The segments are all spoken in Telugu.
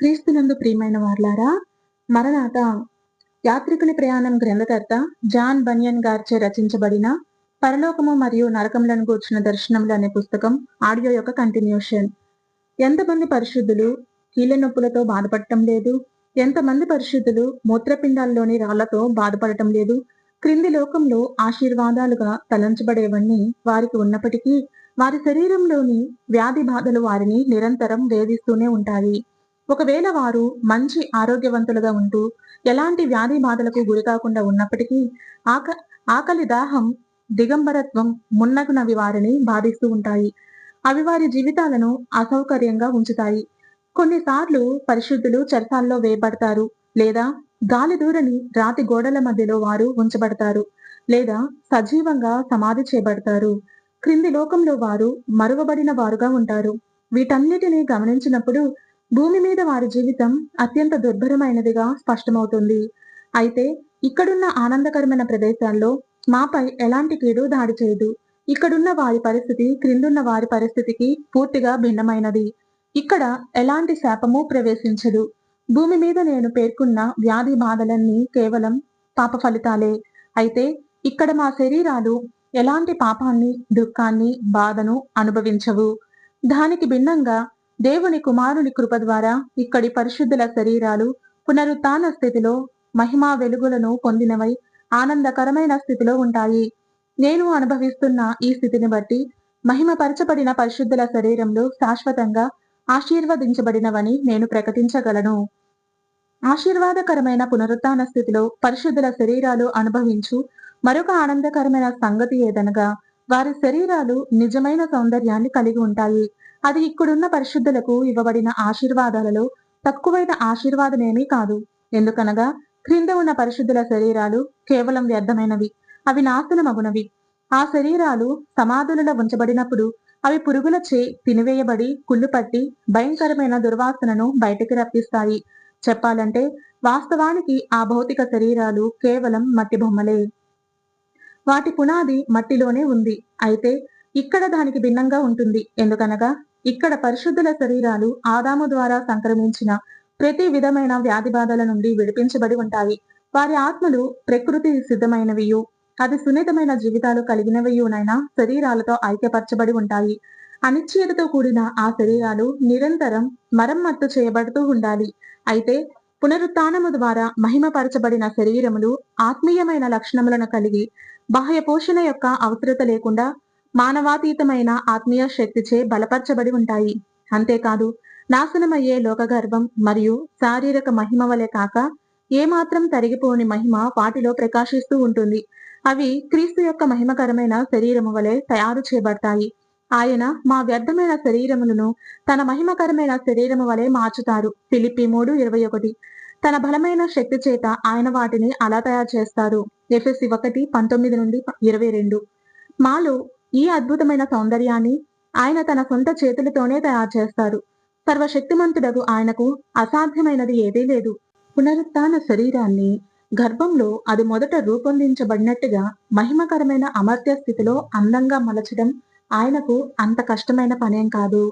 క్రీస్తునందు ప్రియమైన వార్లారా మరణాత యాత్రికుని ప్రయాణం గ్రంథకర్త జాన్ బనియన్ గారిచే రచించబడిన పరలోకము మరియు నరకములను కూర్చున్న దర్శనములు అనే పుస్తకం ఆడియో యొక్క కంటిన్యూషన్. ఎంతమంది పరిశుద్ధులు కీళ్ళ నొప్పులతో బాధపడటం లేదు ఎంతమంది పరిశుద్ధులు మూత్రపిండాల్లోని రాళ్ళతో బాధపడటం లేదు క్రింది లోకంలో ఆశీర్వాదాలుగా తలంచబడేవన్నీ వారికి ఉన్నప్పటికీ వారి శరీరంలోని వ్యాధి బాధలు వారిని నిరంతరం వేధిస్తూనే ఉంటాయి. ఒకవేళ వారు మంచి ఆరోగ్యవంతులుగా ఉంటూ ఎలాంటి వ్యాధి బాధలకు గురికాకుండా ఉన్నప్పటికీ ఆక ఆకలి దాహం దిగంబరత్వం మున్నగునవి వారిని బాధిస్తూ ఉంటాయి. అవి వారి జీవితాలను అసౌకర్యంగా ఉంచుతాయి. కొన్నిసార్లు పరిశుద్ధులు చర్చాల్లో వేయబడతారు లేదా గాలి దూరని రాతి గోడల మధ్యలో వారు ఉంచబడతారు లేదా సజీవంగా సమాధి చేయబడతారు. క్రింది లోకంలో వారు మరువబడిన వారుగా ఉంటారు. వీటన్నిటిని గమనించినప్పుడు భూమి మీద వారి జీవితం అత్యంత దుర్భరమైనదిగా స్పష్టమవుతుంది. అయితే ఇక్కడున్న ఆనందకరమైన ప్రదేశాల్లో మాపై ఎలాంటి కీడు దాడి చేయదు. ఇక్కడున్న వారి పరిస్థితి క్రిందున్న వారి పరిస్థితికి పూర్తిగా భిన్నమైనది. ఇక్కడ ఎలాంటి శాపము ప్రవేశించదు. భూమి మీద నేను పేర్కొన్న వ్యాధి బాధలన్నీ కేవలం పాప ఫలితాలే. అయితే ఇక్కడ మా శరీరాలు ఎలాంటి పాపాన్ని దుఃఖాన్ని బాధను అనుభవించవు. దానికి భిన్నంగా దేవుని కుమారుని కృప ద్వారా ఇక్కడి పరిశుద్ధుల శరీరాలు పునరుత్న స్థితిలో మహిమా వెలుగులను పొందినవై ఆనందకరమైన స్థితిలో ఉంటాయి. నేను అనుభవిస్తున్న ఈ స్థితిని బట్టి మహిమపరచబడిన పరిశుద్ధుల శరీరంలో శాశ్వతంగా ఆశీర్వదించబడినవని నేను ప్రకటించగలను. ఆశీర్వాదకరమైన పునరుత్న స్థితిలో పరిశుద్ధుల శరీరాలు అనుభవించు మరొక ఆనందకరమైన సంగతి ఏదనగా వారి శరీరాలు నిజమైన సౌందర్యాన్ని కలిగి ఉంటాయి. అది ఇక్కడున్న పరిశుద్ధులకు ఇవ్వబడిన ఆశీర్వాదాలలో తక్కువైన ఆశీర్వాదమేమీ కాదు. ఎందుకనగా క్రింద ఉన్న పరిశుద్ధుల శరీరాలు కేవలం వ్యర్థమైనవి అవి నాశనమగునవి. ఆ శరీరాలు సమాధులలో ఉంచబడినప్పుడు అవి పురుగులచే తినివేయబడి కుళ్ళు పట్టి భయంకరమైన దుర్వాసనను బయటికి రప్పిస్తాయి. చెప్పాలంటే వాస్తవానికి ఆ భౌతిక శరీరాలు కేవలం మట్టి బొమ్మలే. వాటి పునాది మట్టిలోనే ఉంది. అయితే ఇక్కడ దానికి భిన్నంగా ఉంటుంది. ఎందుకనగా ఇక్కడ పరిశుద్ధుల శరీరాలు ఆదాము ద్వారా సంక్రమించిన ప్రతి విధమైన వ్యాధి బాధల నుండి విడిపించబడి ఉంటాయి. వారి ఆత్మలు ప్రకృతి సిద్ధమైనవియు అది సున్నితమైన జీవితాలు కలిగినవియునైనా శరీరాలతో ఐక్యపరచబడి ఉంటాయి. అనిశ్చయతతో కూడిన ఆ శరీరాలు నిరంతరం మరమ్మత్తు చేయబడుతూ ఉండాలి. అయితే పునరుత్నము ద్వారా మహిమపరచబడిన శరీరములు ఆత్మీయమైన లక్షణములను కలిగి బాహ్య పోషణ యొక్క అవసరత లేకుండా మానవాతీతమైన ఆత్మీయ శక్తిచే బలపరచబడి ఉంటాయి. అంతేకాదు నాశనమయ్యే లోకగర్వం మరియు శారీరక మహిమ వలె కాక ఏమాత్రం తరిగిపోని మహిమ వాటిలో ప్రకాశిస్తూ ఉంటుంది. అవి క్రీస్తు యొక్క మహిమకరమైన శరీరము వలె తయారు చేయబడతాయి. ఆయన మా వ్యర్థమైన శరీరములను తన మహిమకరమైన శరీరము వలె మార్చుతారు. ఫిలిపి మూడు ఇరవై ఒకటి. తన బలమైన శక్తి చేత ఆయన వాటిని అలా తయారు చేస్తారు. ఎఫ్ఎస్సి ఒకటి పంతొమ్మిది నుండి ఇరవై రెండు. మాలో ఈ అద్భుతమైన సౌందర్యాన్ని ఆయన తన సొంత చేతులతోనే తయారు చేస్తారు. సర్వశక్తిమంతుడకు ఆయనకు అసాధ్యమైనది ఏదీ లేదు. పునరుత్న శరీరాన్ని గర్భంలో అది మొదట రూపొందించబడినట్టుగా మహిమకరమైన అమర్త్య స్థితిలో అందంగా మలచడం ఆయనకు అంత కష్టమైన పనేం కాదు.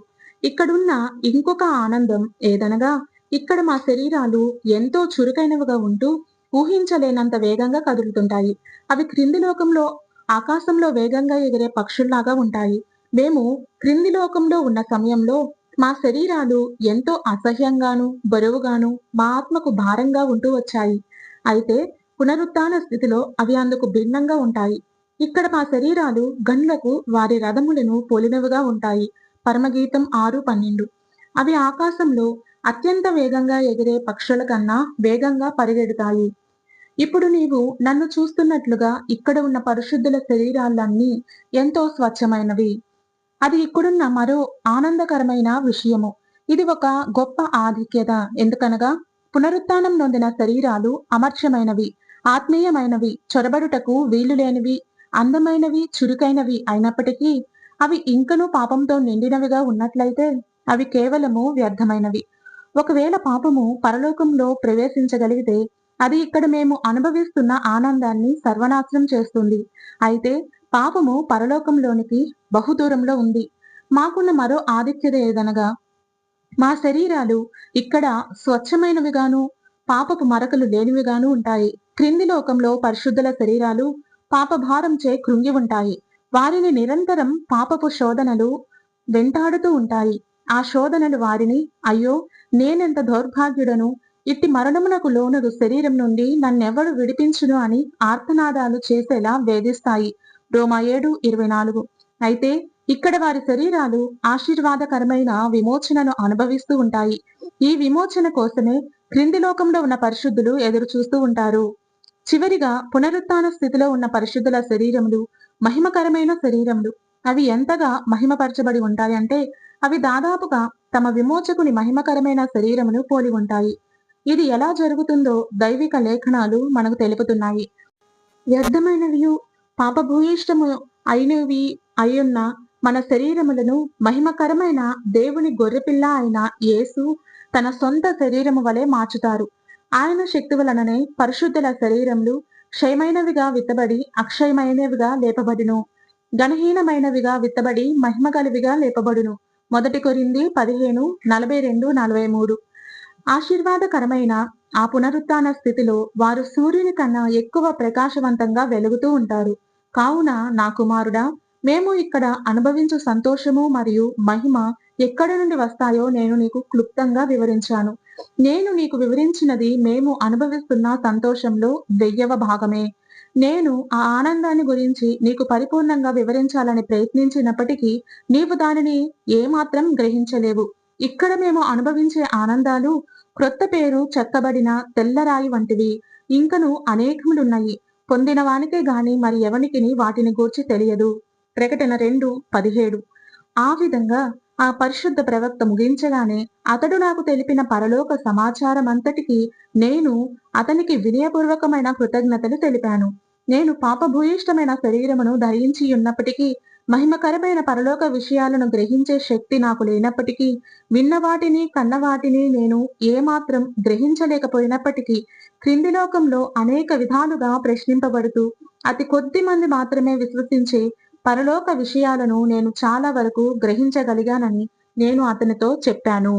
ఇక్కడున్న ఇంకొక ఆనందం ఏదనగా ఇక్కడ మా శరీరాలు ఎంతో చురుకైనవిగా ఉంటూ ఊహించలేనంత వేగంగా కదులుతుంటాయి. అవి క్రింది లోకంలో ఆకాశంలో వేగంగా ఎగిరే పక్షుల్లాగా ఉంటాయి. మేము క్రింది లోకంలో ఉన్న సమయంలో మా శరీరాలు ఎంతో అసహ్యంగాను బరువుగాను మా ఆత్మకు భారంగా ఉంటూ వచ్చాయి. అయితే పునరుత్న స్థితిలో అవి అందుకు భిన్నంగా ఉంటాయి. ఇక్కడ మా శరీరాలు గన్లకు వారి రథములను పోలినవిగా ఉంటాయి. పరమగీతం ఆరు పన్నెండు. అవి ఆకాశంలో అత్యంత వేగంగా ఎగిరే పక్షుల కన్నా వేగంగా పరిగెడతాయి. ఇప్పుడు నీవు నన్ను చూస్తున్నట్లుగా ఇక్కడ ఉన్న పరిశుద్ధుల శరీరాలన్నీ ఎంతో స్వచ్ఛమైనవి. అది ఇక్కడున్న మరో ఆనందకరమైన విషయము. ఇది ఒక గొప్ప ఆధిక్యత. ఎందుకనగా పునరుత్నం నొందిన శరీరాలు అమర్చమైనవి ఆత్మీయమైనవి చొరబడుటకు వీలు లేనివి అందమైనవి చురుకైనవి అయినప్పటికీ అవి ఇంకనూ పాపంతో నిండినవిగా ఉన్నట్లయితే అవి కేవలము వ్యర్థమైనవి. ఒకవేళ పాపము పరలోకంలో ప్రవేశించగలిగితే అది ఇక్కడ మేము అనుభవిస్తున్న ఆనందాన్ని సర్వనాశనం చేస్తుంది. అయితే పాపము పరలోకంలోనికి బహుదూరంలో ఉంది. మాకున్న మరో ఆధిక్యత ఏదనగా మా శరీరాలు ఇక్కడ స్వచ్ఛమైనవిగాను పాపపు మరకలు లేనివిగాను ఉంటాయి. క్రింది లోకంలో పరిశుద్ధుల శరీరాలు పాపభారంచే కృంగి ఉంటాయి. వారిని నిరంతరం పాపపు శోధనలు వెంటాడుతూ ఉంటాయి. ఆ శోధనలు వారిని అయ్యో నేనెంత దౌర్భాగ్యుడను ఇట్టి మరణమునకు లోనగు శరీరం నుండి నన్నెవడు విడిపించును అని ఆర్తనాదాలు చేసేలా వేధిస్తాయి. రోమా ఏడు ఇరవై నాలుగు. అయితే ఇక్కడ వారి శరీరాలు ఆశీర్వాదకరమైన విమోచనను అనుభవిస్తూ ఉంటాయి. ఈ విమోచన కోసమే క్రింది లోకంలో ఉన్న పరిశుద్ధులు ఎదురు చూస్తూ ఉంటారు. చివరిగా పునరుత్న స్థితిలో ఉన్న పరిశుద్ధుల శరీరములు మహిమకరమైన శరీరములు. అవి ఎంతగా మహిమపరచబడి ఉంటాయంటే అవి దాదాపుగా తమ విమోచకుని మహిమకరమైన శరీరమును పోలి ఉంటాయి. ఇది ఎలా జరుగుతుందో దైవిక లేఖనాలు మనకు తెలుపుతున్నాయి. వ్యర్థమైనవియు పాపభూయిష్టము అయినవి అయ్యున్న మన శరీరములను మహిమకరమైన దేవుని గొర్రెపిల్ల అయిన యేసు తన సొంత శరీరము వలె మార్చుతారు. ఆయన శక్తి వలననే పరిశుద్ధుల శరీరములు క్షయమైనవిగా విత్తబడి అక్షయమైనవిగా లేపబడును. గణహీనమైనవిగా విత్తబడి మహిమగలివిగా లేపబడును. మొదటి కొరింది పదిహేను నలభై రెండు నలభై మూడు. ఆశీర్వాదకరమైన ఆ పునరుత్న స్థితిలో వారు సూర్యుని కన్నా ఎక్కువ ప్రకాశవంతంగా వెలుగుతూ ఉంటారు. కావున నా కుమారుడా మేము ఇక్కడ అనుభవించు సంతోషము మరియు మహిమ ఎక్కడ నుండి వస్తాయో నేను నీకు క్లుప్తంగా వివరించాను. నేను నీకు వివరించినది మేము అనుభవిస్తున్న సంతోషంలో వెయ్యవ భాగమే. నేను ఆ ఆనందాన్ని గురించి నీకు పరిపూర్ణంగా వివరించాలని ప్రయత్నించినప్పటికీ నీవు దానిని ఏమాత్రం గ్రహించలేవు. ఇక్కడ మేము అనుభవించే ఆనందాలు క్రొత్త పేరు చెక్కబడిన తెల్లరాయి వంటివి. ఇంకను అనేకములున్నాయి. పొందిన వానికే గాని మరి ఎవనికి వాటిని గూర్చి తెలియదు. ప్రకటన రెండు పదిహేడు. ఆ విధంగా ఆ పరిశుద్ధ ప్రవక్త ముగించగానే అతడు నాకు తెలిపిన పరలోక సమాచారం అంతటికి నేను అతనికి వినయపూర్వకమైన కృతజ్ఞతలు తెలిపాను. నేను పాపభూయిష్టమైన శరీరమును ధరించి ఉన్నప్పటికీ మహిమకరమైన పరలోక విషయాలను గ్రహించే శక్తి నాకు లేనప్పటికీ విన్నవాటిని కన్నవాటిని కన్న వాటిని నేను ఏమాత్రం గ్రహించలేకపోయినప్పటికీ క్రింది లోకంలో అనేక విధాలుగా ప్రశ్నింపబడుతూ అతి కొద్ది మంది మాత్రమే విశ్వసించే పరలోక విషయాలను నేను చాలా వరకు గ్రహించగలిగానని నేను అతనితో చెప్పాను.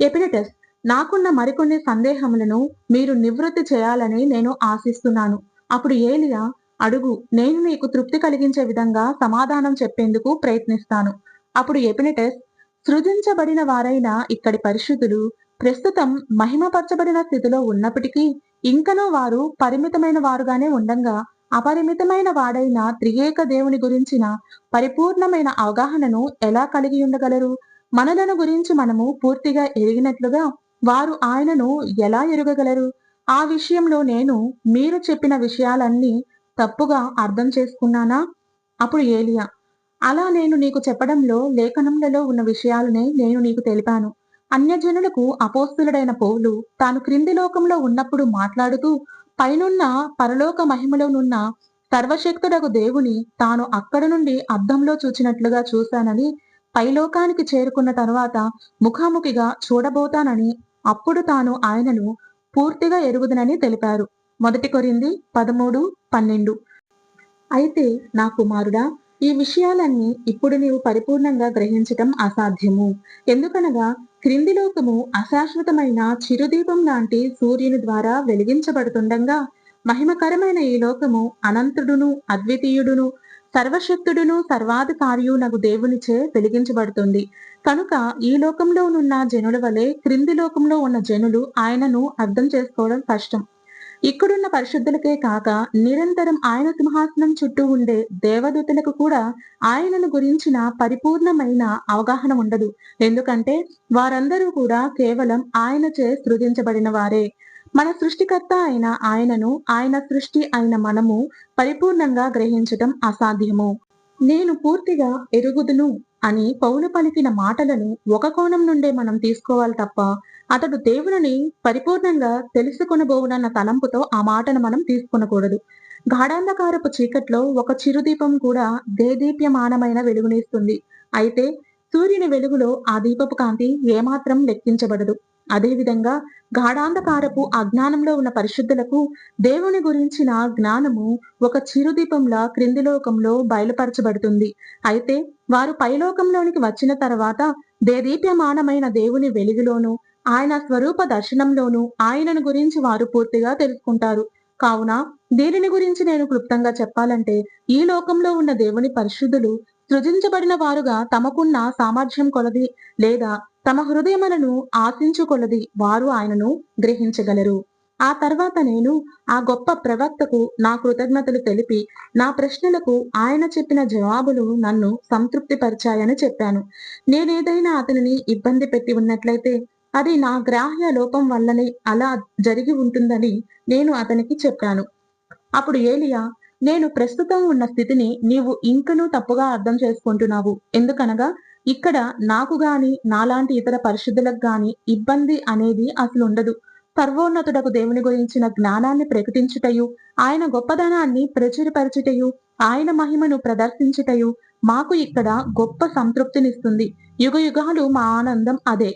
ఎపిడటస్ నాకున్న మరికొన్ని సందేహములను మీరు నివృత్తి చేయాలని నేను ఆశిస్తున్నాను. అప్పుడు ఏలియా అడుగు నేను నీకు తృప్తి కలిగించే విధంగా సమాధానం చెప్పేందుకు ప్రయత్నిస్తాను. అప్పుడు ఎపినటస్ సృజించబడిన వారైన ఇక్కడి పరిశుద్ధులు ప్రస్తుతం మహిమపరచబడిన స్థితిలో ఉన్నప్పటికీ ఇంకనూ వారు పరిమితమైన వారుగానే ఉండంగా అపరిమితమైన వాడైన త్రియేక దేవుని గురించిన పరిపూర్ణమైన అవగాహనను ఎలా కలిగి ఉండగలరు? మనలను గురించి మనము పూర్తిగా ఎరిగినట్లుగా వారు ఆయనను ఎలా ఎరుగగలరు? ఆ విషయంలో నేను మీరు చెప్పిన విషయాలన్నీ తప్పుగా అర్థం చేసుకున్నానా? అప్పుడు ఏలియా అలా నేను నీకు చెప్పడంలో లేఖనములలో ఉన్న విషయాలనే నేను నీకు తెలిపాను. అన్యజనులకు అపోస్తులుడైన పౌలు తాను క్రింది లోకంలో ఉన్నప్పుడు మాట్లాడుతూ పైనున్న పరలోక మహిమలోనున్న సర్వశక్తుడకు దేవుని తాను అక్కడ నుండి అద్దంలో చూచినట్లుగా చూశానని పైలోకానికి చేరుకున్న తర్వాత ముఖాముఖిగా చూడబోతానని అప్పుడు తాను ఆయనను పూర్తిగా ఎరుగుదనని తెలిపారు. మొదటి కొరింది పదమూడు పన్నెండు. అయితే నా కుమారుడా ఈ విషయాలన్నీ ఇప్పుడు నీవు పరిపూర్ణంగా గ్రహించటం అసాధ్యము. ఎందుకనగా క్రింది లోకము అశాశ్వతమైన చిరుదీపం లాంటి సూర్యుని ద్వారా వెలిగించబడుతుండగా మహిమకరమైన ఈ లోకము అనంతుడును అద్వితీయుడును సర్వశక్తుడును సర్వాధికారియు నగు దేవునిచే వెలిగించబడుతుంది. కనుక ఈ లోకంలోనున్న జనుల వలె క్రింది లోకంలో ఉన్న జనులు ఆయనను అర్థం చేసుకోవడం కష్టం. ఇక్కడున్న పరిశుద్ధులకే కాక నిరంతరం ఆయన సింహాసనం చుట్టూ ఉండే దేవదూతలకు కూడా ఆయనను గురించిన పరిపూర్ణమైన అవగాహన ఉండదు. ఎందుకంటే వారందరూ కూడా కేవలం ఆయనచే సృజించబడిన వారే. మన సృష్టికర్త అయిన ఆయనను ఆయన సృష్టి అయిన మనము పరిపూర్ణంగా గ్రహించటం అసాధ్యము. నేను పూర్తిగా ఎరుగుదును. అని పౌలు పలికిన మాటలను ఒక కోణం నుండే మనం తీసుకోవాలి తప్ప అతడు దేవుని పరిపూర్ణంగా తెలుసుకొనబోవునన్న తలంపుతో ఆ మాటను మనం తీసుకునకూడదు. గాఢాంధకారపు చీకట్లో ఒక చిరుదీపం కూడా దేదీప్యమానమైన వెలుగునిస్తుంది. అయితే సూర్యుని వెలుగులో ఆ దీపపు కాంతి ఏమాత్రం లెక్కించబడదు. అదేవిధంగా గాఢాంధకారపు అజ్ఞానంలో ఉన్న పరిశుద్ధులకు దేవుని గురించిన జ్ఞానము ఒక చిరుదీపంలా క్రింది లోకంలో బయలుపరచబడుతుంది. అయితే వారు పైలోకంలోనికి వచ్చిన తర్వాత దేదీప్యమానమైన దేవుని వెలుగులోను ఆయన స్వరూప దర్శనంలోను ఆయనను గురించి వారు పూర్తిగా తెలుసుకుంటారు. కావున దీనిని గురించి నేను క్లుప్తంగా చెప్పాలంటే ఈ లోకంలో ఉన్న దేవుని పరిశుద్ధులు సృజించబడిన వారుగా తమకున్న సామర్థ్యం కొలది లేదా తమ హృదయములను ఆశించుకొలది వారు ఆయనను గ్రహించగలరు. ఆ తర్వాత నేను ఆ గొప్ప ప్రవక్తకు నా కృతజ్ఞతలు తెలిపి నా ప్రశ్నలకు ఆయన చెప్పిన జవాబులు నన్ను సంతృప్తిపరిచాయని చెప్పాను. నేనేదైనా అతనిని ఇబ్బంది పెట్టి ఉన్నట్లయితే అది నా గ్రాహ్య లోపం వల్లనే అలా జరిగి ఉంటుందని నేను అతనికి చెప్పాను. అప్పుడు ఏలియా నేను ప్రస్తుతం ఉన్న స్థితిని నీవు ఇంకనూ తప్పుగా అర్థం చేసుకుంటున్నావు. ఎందుకనగా ఇక్కడ నాకు గాని నాలాంటి ఇతర పరిశుద్ధులకు గాని ఇబ్బంది అనేది అసలు ఉండదు. సర్వోన్నతుడకు దేవుని గురించిన జ్ఞానాన్ని ప్రకటించుటయు ఆయన గొప్పదనాన్ని ప్రచురపరచుటయు ఆయన మహిమను ప్రదర్శించుటయు మాకు ఇక్కడ గొప్ప సంతృప్తినిస్తుంది. యుగ యుగాలు మా ఆనందం అదే.